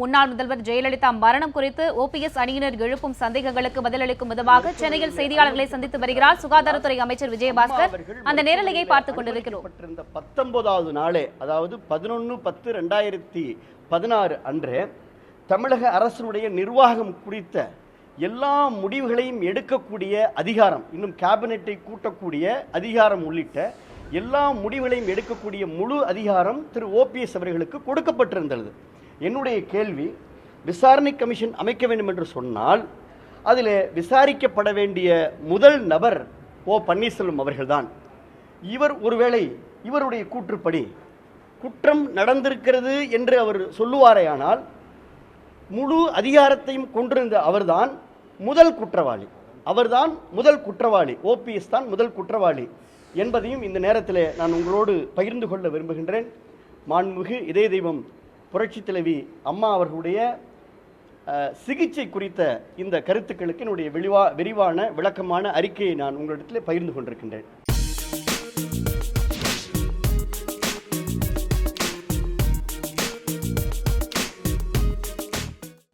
முன்னாள் முதல்வர் ஜெயலலிதா மரணம் குறித்து ஓபிஎஸ் அணியினர் எழுப்பும் சந்தேகங்களுக்கு பதிலளிக்கும் விதமாக சென்னையில் செய்தியாளர்களை சந்தித்து வருகிறார் சுகாதாரத்துறை அமைச்சர் விஜயபாஸ்கர். அந்த நேரலையை பார்த்துக் கொண்டிருக்கிறோம். பத்தொன்பதாவது நாளே அதாவது பதினொன்று பத்து ரெண்டாயிரத்தி பதினாறு அன்று தமிழக அரசினுடைய நிர்வாகம் குறித்த எல்லா முடிவுகளையும் எடுக்கக்கூடிய அதிகாரம் இன்னும் கேபினெட்டை கூட்டக்கூடிய அதிகாரம் உள்ளிட்ட எல்லா முடிவுகளையும் எடுக்கக்கூடிய முழு அதிகாரம் திரு ஓபிஎஸ் அவர்களுக்கு கொடுக்கப்பட்டிருந்தது. என்னுடைய கேள்வி விசாரணை கமிஷன் அமைக்க வேண்டும் என்று சொன்னால் அதில் விசாரிக்கப்பட வேண்டிய முதல் நபர் ஓ பன்னீர்செல்வம் அவர்கள்தான். இவர் ஒருவேளை இவருடைய கூற்றுப்படி குற்றம் நடந்திருக்கிறது என்று அவர் சொல்லுவாரேயானால் முழு அதிகாரத்தையும் கொண்டிருந்த அவர்தான் முதல் குற்றவாளி. அவர்தான் முதல் குற்றவாளி. ஓபிஎஸ் தான் முதல் குற்றவாளி என்பதையும் இந்த நேரத்தில் நான் உங்களோடு பகிர்ந்து கொள்ள விரும்புகின்றேன். மாண்புமிகு இதய தெய்வம் புரட்சித் தலைவி அம்மா அவர்களுடைய சிகிச்சை குறித்த இந்த கருத்துக்களுக்கு என்னுடைய விரிவா விரிவான விளக்கமான அறிக்கையை நான் உங்களிடத்தில் பகிர்ந்து கொண்டிருக்கின்றேன்.